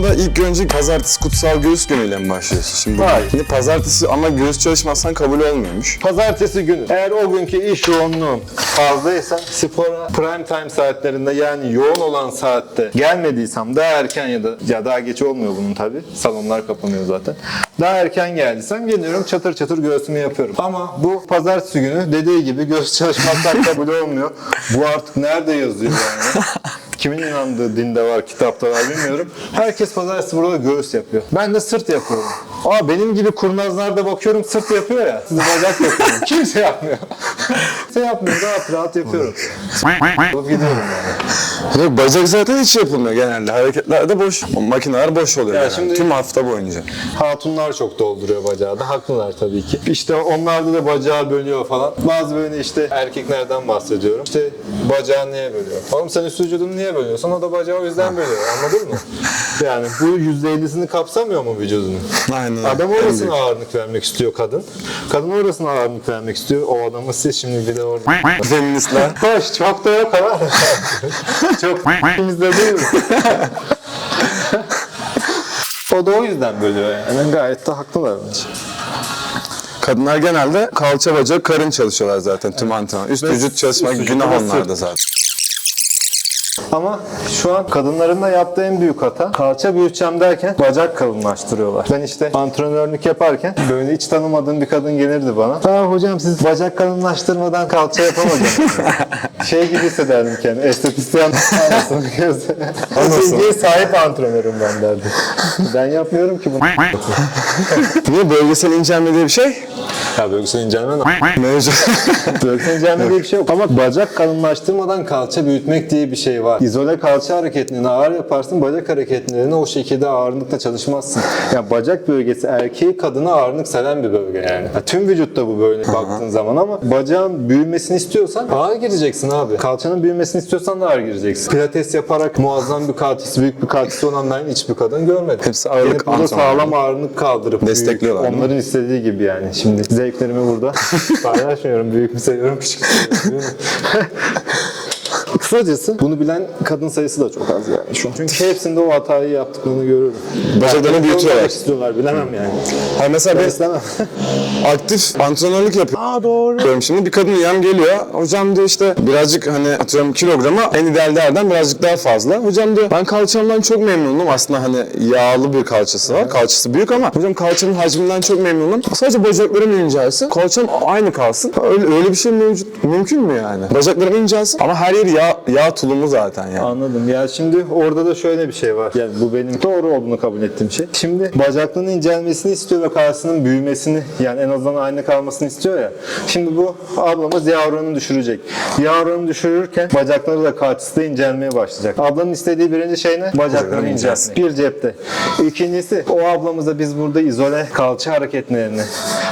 aslında ilk önce pazartesi kutsal göğüs günüyle mi başlıyorsun? Şimdi Hayır. Şimdi pazartesi ama göğüs çalışmazsan kabul olmuyormuş. Pazartesi günü eğer o günkü iş yoğunluğum fazlaysa spora prime time saatlerinde yani yoğun olan saatte gelmediysem daha erken ya da ya daha geç olmuyor bunun tabi salonlar kapanıyor zaten. Daha erken geldiysem geliyorum çatır çatır göğsümü yapıyorum. Ama bu pazartesi günü dediği gibi göğüs çalışmaktan kabul olmuyor. Bu artık nerede yazıyor yani? Kimin inandığı dinde var, kitapta var bilmiyorum. Herkes pazartesi burada göğüs yapıyor. Ben de sırt yapıyorum. Aa benim gibi kurnazlar da bakıyorum sırt yapıyor ya. Siz de bacak yapıyorum. Kimse yapmıyor. Kimse yapmıyor. Rahat rahat yapıyorum. Alıp gidiyorum yani. Yok bacak zaten hiç yapılmıyor genelde. Hareketlerde boş. O makineler boş oluyor Ya yani. şimdi- Tüm hafta boyunca. Hatunlar çok dolduruyor bacağı da. Haklılar tabii ki. İşte onlarda da bacağı bölüyor falan. Bazı böyle işte erkeklerden bahsediyorum. İşte bacağı niye bölüyor? Oğlum sen üst vücudunu niye bölüyorsun? O da bacağı o yüzden bölüyor. Anladın mı? Yani bu %50'sini kapsamıyor mu vücudunun? Aynen. Adam orasına ağırlık vermek istiyor kadın. Kadın orasına ağırlık vermek istiyor. O adamı siz şimdi bir de orada. Feministler. Hoş çok da yok ama. çok de değil mi? o da o yüzden bölüyor yani. Gayet de haklılar bence. Kadınlar genelde kalça bacak karın çalışıyorlar zaten tüm antrenman. Üst vücut çalışmak günah onlarda zaten. Ama şu an kadınların da yaptığı en büyük hata kalça büyüteceğim derken bacak kalınlaştırıyorlar. Ben işte antrenörlük yaparken böyle hiç tanımadığım bir kadın gelirdi bana. Aa hocam siz bacak kalınlaştırmadan kalça yapamayacaksınız. şey gibi hissederdim kendimi. Estetisyen anasını bilgiye sahip antrenörüm ben derdi. Ben yapmıyorum ki bunu. Niye bölgesel incelme diye bir şey? Ya bölgesel incelme Mevcut. Bölgesel incelme diye bir şey yok. Ama bacak kalınlaştırmadan kalça büyütmek diye bir şey var. İzole kalça hareketlerini ağır yaparsın, bacak hareketlerini o şekilde ağırlıkla çalışmazsın. Ya bacak bölgesi erkeği kadına ağırlık seren bir bölge yani. Ya tüm vücutta bu böyle baktığın zaman ama bacağın büyümesini istiyorsan ağır gireceksin abi. Kalçanın büyümesini istiyorsan da ağır gireceksin. Pilates yaparak muazzam bir kalçası, büyük bir kalçası olan ben hiçbir kadın görmedim. Hepsi ağırlık Gelip burada sağlam ağırlık kaldırıp Destekliyorlar, büyük, onların istediği gibi yani. Şimdi zevklerimi burada paylaşmıyorum. Büyük mü seviyorum, küçük mü seviyorum. Kısacası bunu bilen kadın sayısı da çok az yani şu an. Çünkü hepsinde o hatayı yaptıklarını görüyorum. Bacaklarını Yani büyütüyorlar. istiyorlar bilemem yani. Hani mesela Ben istemem. aktif antrenörlük yapıyorum. Aa doğru. Şimdi bir kadın üyem geliyor. Hocam diyor işte birazcık hani atıyorum kilograma en ideal değerden birazcık daha fazla. Hocam diyor ben kalçamdan çok memnunum. Aslında hani yağlı bir kalçası var. Kalçası büyük ama hocam kalçanın hacminden çok memnunum. Sadece bacaklarım incelsin. Kalçam aynı kalsın. Öyle, öyle bir şey mevcut, mümkün mü yani? Bacaklarım incelsin ama her yer yağ, yağ tulumu zaten yani. Anladım. Ya şimdi orada da şöyle bir şey var. Yani bu benim doğru olduğunu kabul ettiğim şey. Şimdi bacaklarının incelmesini istiyor ve karşısının büyümesini yani en azından aynı kalmasını istiyor ya. Şimdi bu ablamız yağ oranını düşürecek. Yağ oranını düşürürken bacakları da karşısı da incelmeye başlayacak. Ablanın istediği birinci şey ne? Bacakları incelsin. Bir cepte. İkincisi o ablamıza biz burada izole kalça hareketlerini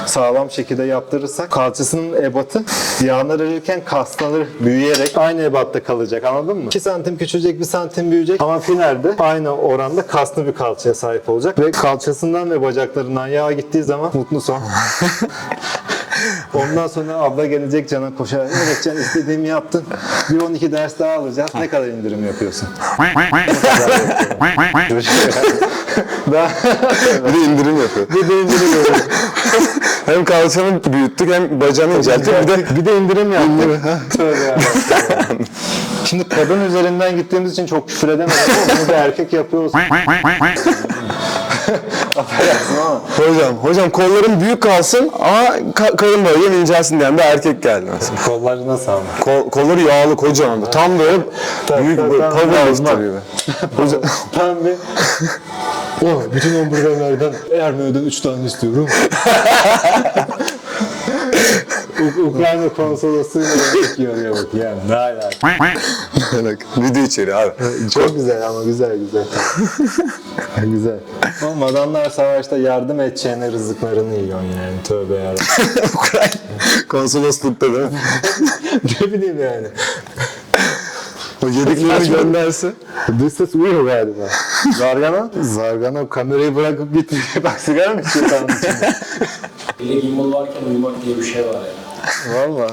sağlam şekilde yaptırırsak kalçasının ebatı yağlar erirken kasları büyüyerek aynı ebatta kalacak anladın mı? 2 santim küçülecek 1 santim büyüyecek ama finalde aynı oranda kaslı bir kalçaya sahip olacak ve kalçasından ve bacaklarından yağ gittiği zaman mutlu son. Ondan sonra abla gelecek cana koşar. Evet can istediğimi yaptın. Bir 12 ders daha alacağız. Ne kadar indirim yapıyorsun? daha Bir de indirim yapıyor. bir de indirim yapıyorsun. hem kalçanı büyüttük hem bacağını incelttik. Bir de bir de indirim yaptık. Tövbe ya. Şimdi kadın üzerinden gittiğimiz için çok küfür edemedim ama bunu da erkek yapıyor olsun. Affedersin ama. Hocam, hocam kollarım büyük kalsın ama ka- karın bölgem incelsin diyen bir erkek geldi mesela. Kolları nasıl ama? Kol, kolları yağlı kocaman. Tam böyle büyük böyle tabii. powerlifter gibi. Hocam, Tam bir... Oh, bütün hamburgerlerden Ermeni'den 3 tane istiyorum. Uk- Ukrayna konsolosluğuyla yemek yiyor bak ya. Ne alaka? Bak, video içeri abi. Çok güzel ama güzel güzel. güzel. Oğlum adamlar savaşta yardım edeceğine rızıklarını yiyorsun yani. Tövbe yarabbim. Ukrayna konsoloslukta değil mi? ne bileyim yani. O yediklerini gönderse. This is real galiba. Zargana? Zargana kamerayı bırakıp gitmiş. Bak sigara mı içiyor kanın içinde? Bir de gimbal varken uyumak diye bir şey var ya. Valla.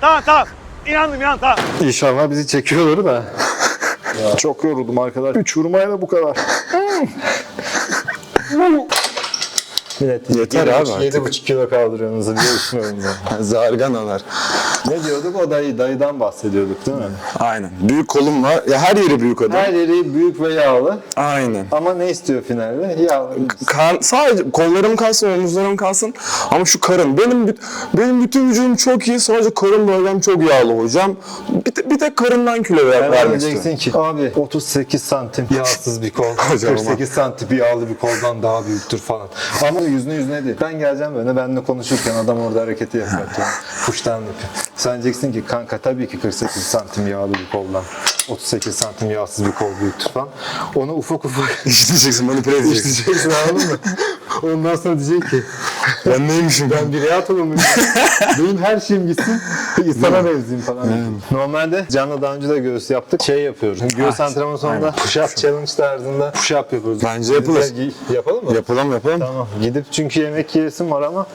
Tamam tamam. İnandım inan tamam. İnşallah bizi çekiyorlar da. ya. Çok yoruldum arkadaş. Üç vurmayla bu kadar. Millet Yeter abi artık. 7,5 kilo kaldırıyorsunuz diye düşünüyorum ben. Zarganalar. Ne diyorduk? O dayı, dayıdan bahsediyorduk değil mi? Aynen. Büyük kolum var. Ya her yeri büyük adam. Her yeri büyük ve yağlı. Aynen. Ama ne istiyor finalde? Yağlı. Kan, sadece kollarım kalsın, omuzlarım kalsın. Ama şu karın. Benim benim bütün vücudum çok iyi. Sadece karın bölgem çok yağlı hocam. Bir, bir tek karından kilo ver, Hemen vermek diyeceksin ki abi 38 santim yağsız bir kol. Hocam 48 santim yağlı bir koldan daha büyüktür falan. Ama yüzüne yüzüne değil. Ben geleceğim böyle benimle konuşurken adam orada hareketi yaparken puştan yapıyor. Sen diyeceksin ki kanka tabii ki 48 santim yağlı bir koldan 38 santim yağsız bir kol büyüktür falan. Onu ufak ufak İşleyeceksin, manipüle edeceksin. diyeceksin anladın mı? Ondan sonra diyecek ki ben neymişim? ben bir rahat olumluyum. Benim her şeyim gitsin. Sana benzeyeyim falan. Normalde Can'la daha önce de göğüs yaptık. Şey yapıyoruz. Göğüs antrenmanı sonunda push-up challenge tarzında push-up yapıyoruz. Bence yapılır. Yapalım mı? Yapalım yapalım. Tamam. Gidip çünkü yemek yiyesim var ama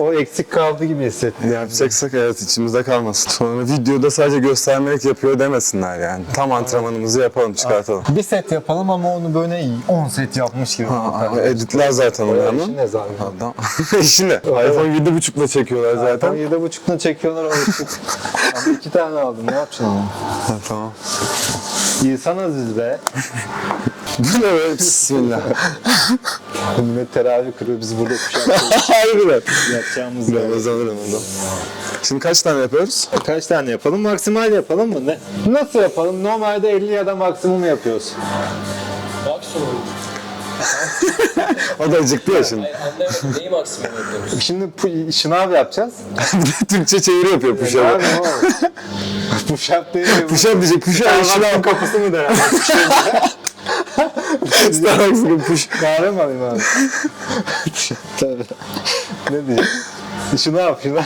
o eksik kaldı gibi hissettim. Yapacaksak evet içimizde kalmasın. Sonra videoda sadece göstermelik yapıyor demesinler yani. Tam antrenmanımızı yapalım, çıkartalım. Bir set yapalım ama onu böyle 10 set yapmış gibi. Aa, editler zaten onu ama. İşin ne zaten? Adam. İşine. iPhone 7.5'la çekiyorlar Zaten zaten. 7.5'la çekiyorlar alıştık. ama iki tane aldım ne yapacaksın onu? Ha, tamam. İnsan aziz be. Bu ne be? Bismillah. Millet teravih kırıyor biz burada push-up Harbiden. yapacağımız yer. Ramazan Ramazan. Şimdi kaç tane yapıyoruz? Kaç tane yapalım? Maksimal yapalım mı? Ne? Nasıl yapalım? Normalde 50 ya da maksimum yapıyoruz. Maksimum. O da acıktı ya şimdi. Anlayamadım. Neyi maksimum yapıyoruz? Şimdi pu- şınav yapacağız. bir de Türkçe çeviri yapıyor Ne push-up'ı. yapayım oğlum? Push-up değil mi? Push-up diyecek. Push-up. Starbucks'ın kapısı mı der? Starbucks'ın push. Kahve mi alayım abi? Tabii. ne diyeyim? Şınav, şınav.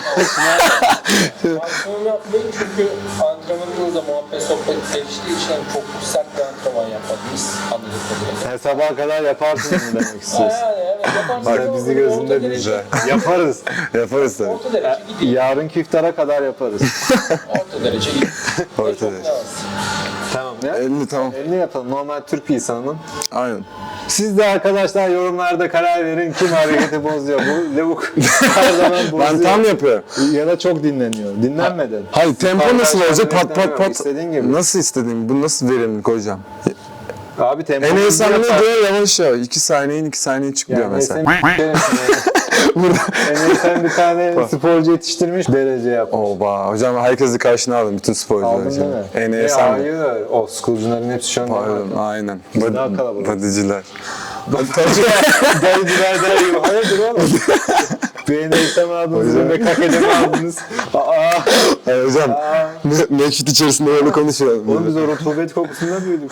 Maksimum yapmayın çünkü antrenmanınızda muhabbet sohbet geliştiği için çok sert bir antrenman yapmadınız anladığım kadarıyla. Sen sabaha kadar yaparsın mı demek istiyorsun? Yani evet yaparsınız Bak bizi gözünde değil. Yaparız. Yaparız tabii. Orta derece gideyim. Yarınki iftara kadar yaparız. Orta derece gideyim. Orta derece. Tamam ya. 50 tamam. 50 yapalım. Normal Türk insanının. Aynen. Siz de arkadaşlar yorumlarda karar verin kim hareketi bozuyor. Bu lavuk her zaman bozuyor. Ben tam yapıyorum. Ya da çok dinleniyor. Dinlenmeden. Hayır tempo nasıl olacak? Pat pat pat. İstediğin gibi. Nasıl istediğim? Bu nasıl verimlilik hocam? Abi tempo. En iyi diyor? Yavaş yavaş. 2 saniyenin 2 saniye çık diyor Yani mesela. Burada. En iyi sen bir tane sporcu yetiştirmiş derece yap. Oba. Hocam herkesi karşına aldım. Bütün sporcuları. Aldın değil mi? En iyi E, sen mi? hayır. O schoolcuların hepsi şu an. Pardon. Aynen. daha kalabalık. Badiciler. Dayıcılar daha iyi. Hayırdır oğlum? BNSM aldınız, MKK'de mi aldınız? Aa, Hayır hocam. me- Mekşit içerisinde böyle konuşuyor. oğlum biz o rutubet kokusundan büyüdük.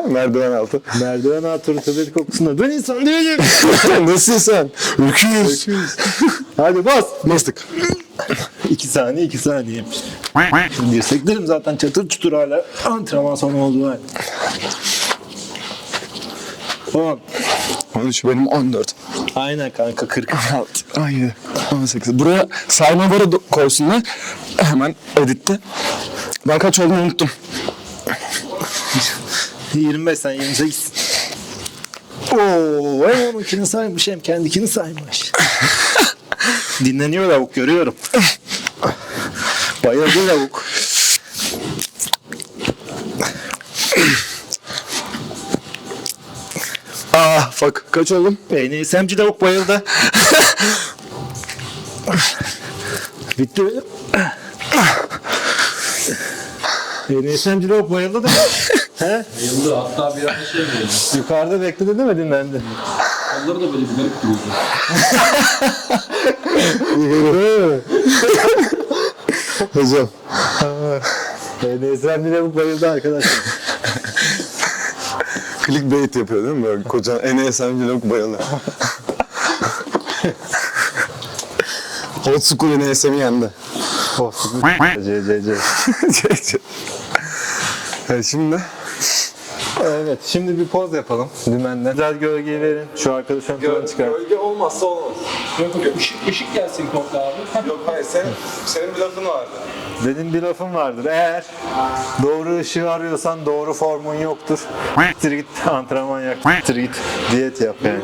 Merdiven altı. Merdiven altı rutubet kokusundan. Ben insan değilim. Nasılsın sen? Öküz. Hadi bas. Bastık. İki saniye, iki saniye. Şimdi dirseklerim zaten çatır çutur hala. Antrenman sonu oldu hal. 10. 13 benim 14. Aynen kanka 40. 16. Ay 18. Buraya sayma barı do- koysunlar. Hemen editte. Ben kaç olduğunu unuttum. 25 sen 28. Oo, hem onunkini saymış hem kendikini saymış. Dinleniyor lavuk görüyorum. Bayıldı lavuk. Ah fuck. Kaç oldum? NSM'ci lavuk bayıldı. Bitti benim. NSM'ci lavuk bayıldı da. He? Bayıldı hatta bir ara şey böyle. Yukarıda bekledi değil mi dinlendi? Kolları da böyle bir garip duruyordu. Hocam. NSM'ci lavuk bayıldı arkadaşlar. Clickbait yapıyor değil mi? Böyle koca NSM'ci lavuk bayılı. Old school NSM'i yendi. Oh, C C C. evet, şimdi Evet şimdi bir poz yapalım dümenden. Güzel gölgeyi verin. Şu arkadaş ön plana çıkar. Gölge olmazsa olmaz. Yok yok ışık, ışık gelsin komple abi. Yok hayır senin, senin bir lafın vardı. Benim bir lafım vardır. Eğer doğru ışığı arıyorsan doğru formun yoktur. Siktir git antrenman yap. Siktir git diyet yap yani.